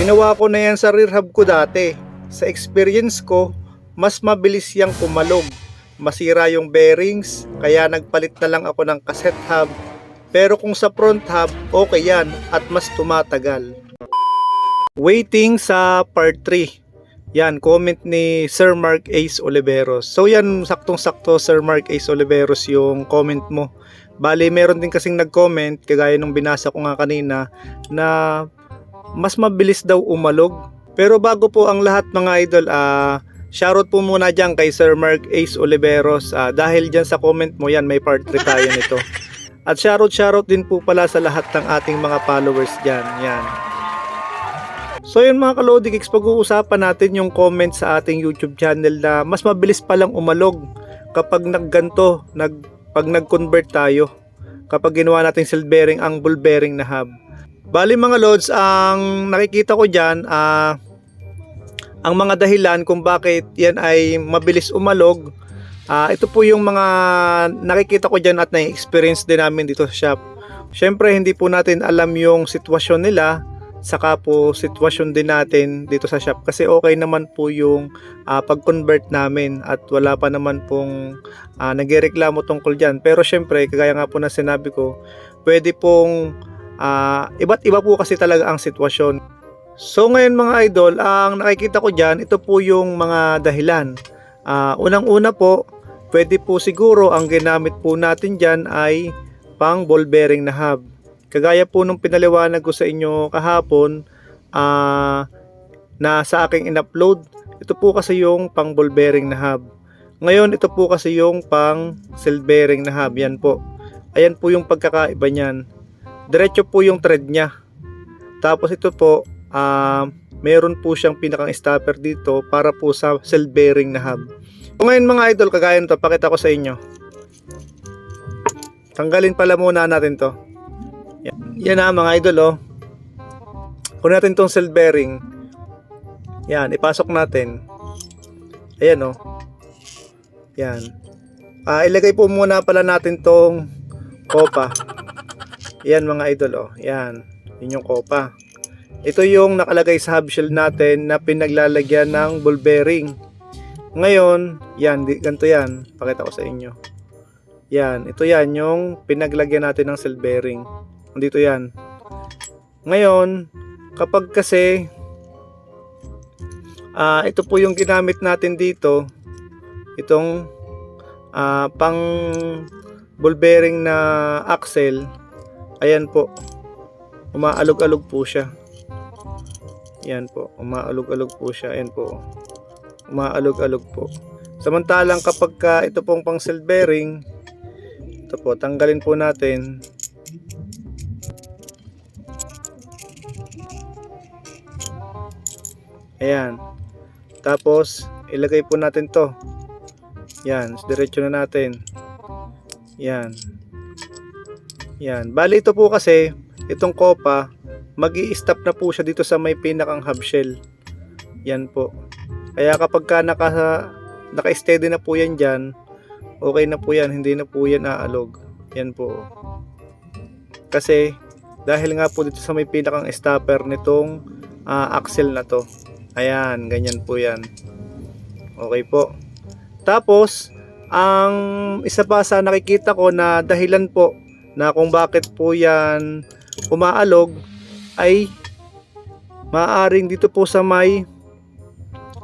Ginawa ko na yan sa rear hub ko dati. Sa experience ko, mas mabilis yang kumalog. Masira yung bearings, kaya nagpalit na lang ako ng cassette hub. Pero kung sa front hub, okay yan at mas tumatagal. Waiting sa part 3. Yan, comment ni Sir Mark Ace Oliveros. So yan, saktong-sakto Sir Mark Ace Oliveros yung comment mo. Bali, meron din kasing nag-comment, kagaya nung binasa ko nga kanina, na mas mabilis daw umalog. Pero bago po ang lahat mga idol, ah shoutout po muna dyan kay Sir Mark Ace Oliveros. Ah, dahil dyan sa comment mo yan, may part 3 tayo nito. At shoutout shoutout din po pala sa lahat ng ating mga followers dyan. Yan. So yun mga kalodi kicks, pag-uusapan natin yung comment sa ating YouTube channel na mas mabilis palang umalog kapag nagganto, nag, pag nag-convert tayo. Kapag ginawa natin cell bearing ang bearing na hub. Bali mga lods, ang nakikita ko dyan, ah, ang mga dahilan kung bakit yan ay mabilis umalog, ah, ito po yung mga nakikita ko dyan at na-experience din namin dito sa shop. Siyempre, hindi po natin alam yung sitwasyon nila, saka po sitwasyon din natin dito sa shop kasi okay naman po yung ah, pag-convert namin at wala pa naman pong uh, nagreklamo tungkol dyan. Pero syempre, kagaya nga po na sinabi ko, pwede pong ah, iba't iba po kasi talaga ang sitwasyon. So ngayon mga idol, ang nakikita ko dyan, ito po yung mga dahilan. Ah, Unang-una po, pwede po siguro ang ginamit po natin dyan ay pang ball bearing na hub. Kagaya po nung pinaliwanag ko sa inyo kahapon ah, na sa aking in-upload, ito po kasi yung pang ball bearing na hub. Ngayon, ito po kasi yung pang cell bearing na hub. Yan po. Ayan po yung pagkakaiba niyan. Diretso po yung thread niya. Tapos ito po, ah, meron po siyang pinakang stopper dito para po sa cell bearing na hub. So, ngayon mga idol, kagaya nito, pakita ko sa inyo. Tanggalin pala muna natin to. Yan, yan na mga idol oh. Kunin natin tong cell bearing. Yan, ipasok natin. Ayan oh. Yan. Ah, ilagay po muna pala natin tong kopa. Yan mga idol oh. Yan. Yun yung kopa. Ito yung nakalagay sa hub shell natin na pinaglalagyan ng ball bearing. Ngayon, yan, ganito yan. Pakita ko sa inyo. Yan, ito yan yung pinaglagyan natin ng cell bearing. Dito yan. Ngayon, kapag kasi ah ito po yung ginamit natin dito, itong ah, pang ball bearing na axle, ayan po, umaalog-alog po siya. Yan po, umaalog-alog po siya. Ayan po, umaalog-alog po. Samantalang kapag ka ito pong pang cell bearing, ito po, tanggalin po natin. Ayan. Tapos, ilagay po natin to. Yan, diretso na natin. Yan. Yan. Bali ito po kasi, itong kopa, mag stop na po siya dito sa may pinakang hub shell. Yan po. Kaya kapag ka naka, naka-steady na po yan dyan, okay na po yan, hindi na po yan aalog. Yan po. Kasi, dahil nga po dito sa may pinakang stopper nitong ah, axle na to. Ayan, ganyan po yan. Okay po. Tapos, ang isa pa sa nakikita ko na dahilan po na kung bakit po yan umaalog ay maaring dito po sa may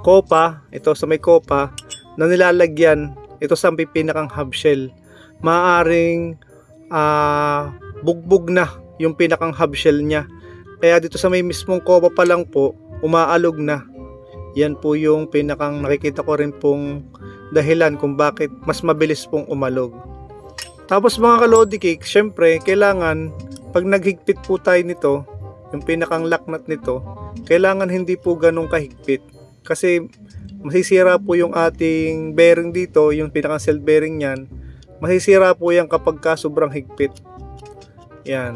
kopa, ito sa may kopa na nilalagyan ito sa pinakang hub shell. Maaring ah, bugbog na yung pinakang hub shell niya. Kaya dito sa may mismong kopa pa lang po, umaalog na. Yan po yung pinakang nakikita ko rin pong dahilan kung bakit mas mabilis pong umalog. Tapos mga kalodi cake, syempre, kailangan pag naghigpit po tayo nito, yung pinakang lock nut nito, kailangan hindi po ganun kahigpit. Kasi masisira po yung ating bearing dito, yung pinakang cell bearing niyan, masisira po yan kapag ka sobrang higpit. Yan.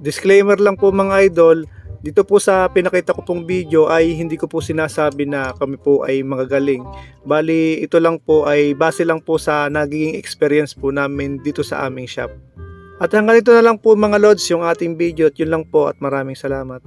Disclaimer lang po mga idol, dito po sa pinakita ko pong video ay hindi ko po sinasabi na kami po ay magagaling. Bali, ito lang po ay base lang po sa naging experience po namin dito sa aming shop. At hanggang dito na lang po mga lods yung ating video at yun lang po at maraming salamat.